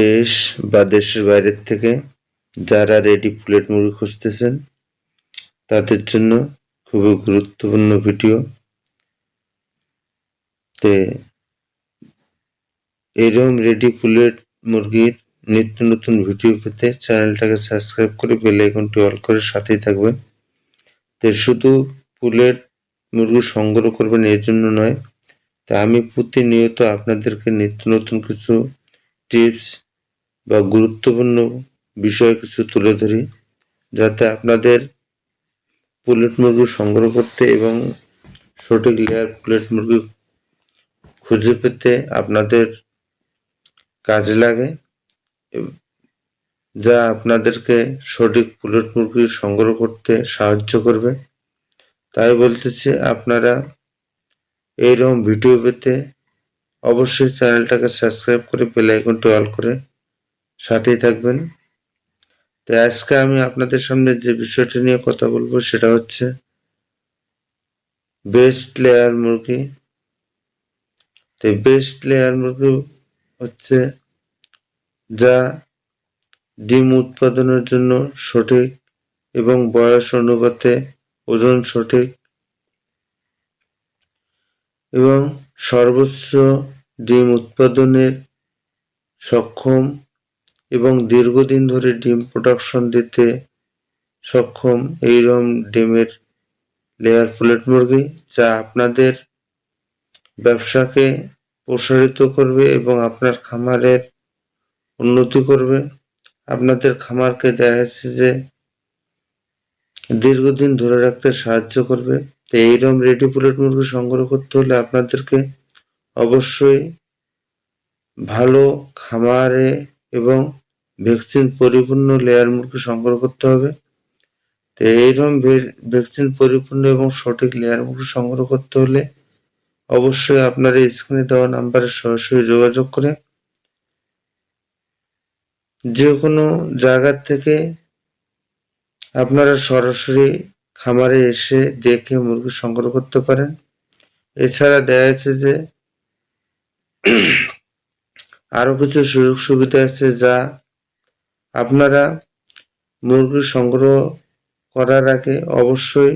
দেশ বা দেশের বাইরের থেকে যারা রেডি প্লেট মুরগি খুঁজতেছেন, তাদের জন্য খুবই গুরুত্বপূর্ণ ভিডিও তে এরকম রেডি প্লেট মুরগির নিত্য নতুন ভিডিও পেতে চ্যানেলটাকে সাবস্ক্রাইব করে বেল আইকনটি অল করে সাথেই থাকবেন। তো শুধু পুলেট মুরগি সংগ্রহ করবেন এর জন্য নয়, তা আমি প্রতিনিয়ত আপনাদেরকে নিত্য নতুন কিছু টিপস বা গুরুত্বপূর্ণ বিষয় কিছু তুলে ধরি, যাতে আপনাদের পুলেট মুরগি সংগ্রহ করতে এবং সঠিক লেয়ার প্লেট মুরগি খুঁজে পেতে আপনাদের কাজে লাগে, যা আপনাদেরকে সঠিক পুলেট মুরগি সংগ্রহ করতে সাহায্য করবে। তাই বলতেছি, আপনারা এইরকম ভিডিও পেতে অবশ্যই চ্যানেলটাকে সাবস্ক্রাইব করে বেল আইকনটি অল করে সাথেই থাকবেন। তো আজকে আমি আপনাদের সামনে যে বিষয়টি নিয়ে কথা বলব সেটা হচ্ছে বেস্ট লেয়ার মুরগি। তো বেস্ট লেয়ার মুরগি হচ্ছে যা ডিম উৎপাদনের জন্য সঠিক এবং বয়স অনুপাতে ওজন সঠিক এবং সর্বোচ্চ ডিম উৎপাদনের সক্ষম এবং দীর্ঘদিন ধরে ডিম প্রোডাকশন দিতে সক্ষম এইরকম ডিমের লেয়ার প্লেট মুরগি, যা আপনাদের ব্যবসাকে প্রসারিত করবে এবং আপনার খামারের উন্নতি করবে। আপনাদের খামারকে দেখা যাচ্ছে যে দীর্ঘদিন ধরে রাখতে সাহায্য করবে। তো এইরকম রেডি প্লেট মুরগি সংগ্রহ করতে হলে আপনাদেরকে অবশ্যই ভালো খামারে এবং ভ্যাকসিন পরিপূর্ণ লেয়ার মুরগি সংগ্রহ করতে হবে। তো এইরকম ভ্যাকসিন পরিপূর্ণ এবং সঠিক লেয়ার মুরগি সংগ্রহ করতে হলে অবশ্যই আপনার স্ক্রিনে দেওয়া নাম্বারে সরাসরি যোগাযোগ করে। যে কোনো জায়গার থেকে আপনারা সরাসরি খামারে এসে দেখে মুরগি সংগ্রহ করতে পারেন। এছাড়া দেখা যাচ্ছে যে আরও কিছু সুযোগ সুবিধা আছে যা আপনারা মুরগি সংগ্রহ করার আগে অবশ্যই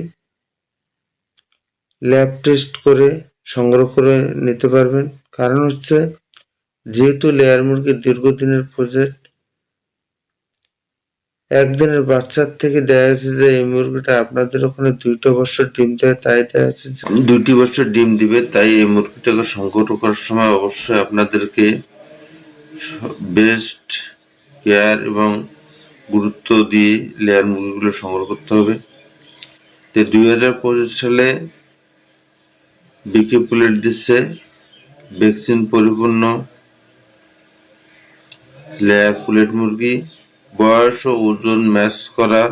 ল্যাব টেস্ট করে সংগ্রহ করে নিতে পারবেন। কারণ হচ্ছে, যেহেতু লেয়ার মুরগি দীর্ঘদিনের প্রজেক্ট একদিনের বাচ্চার থেকে দেখা যাচ্ছে যে এই মুরগিটা আপনাদের ওখানে দুইটা বছর ডিম দেয়, তাই দেখা যাচ্ছে যে দুইটি বছর ডিম দিবে, তাই এই মুরগিটাকে সংগ্রহ করার সময় অবশ্যই আপনাদেরকে বেস্ট কেয়ার এবং গুরুত্ব দিয়ে লেয়ার মুরগিগুলো সংগ্রহ করতে হবে। তো দুই হাজার পঁচিশ সালে বিকে প্লেট দিচ্ছে ভ্যাকসিন পরিপূর্ণ লেয়ার প্লেট মুরগি। বয়স ও ওজন ম্যাচ করা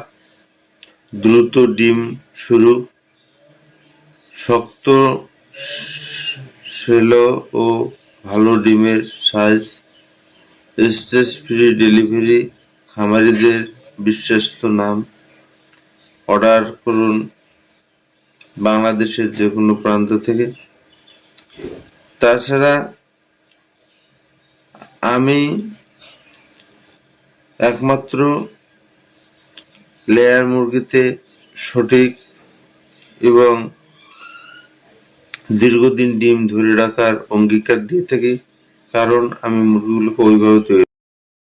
দ্রুত ডিম শুরু। শক্ত সেলো ও ভালো ডিমের সাইজ স্ট্রেস ফ্রি ডেলিভারি খামারিদের বিশ্বস্ত নাম অর্ডার করুন বাংলাদেশের যে কোনো প্রান্ত থেকে। তাছাড়া আমি একমাত্র লেয়ার মুরগিতে সঠিক এবং দীর্ঘদিন ডিম ধরে রাখার অঙ্গীকার দিয়ে থাকি। কারণ আমি মুরগিগুলোকে ওইভাবে তৈরি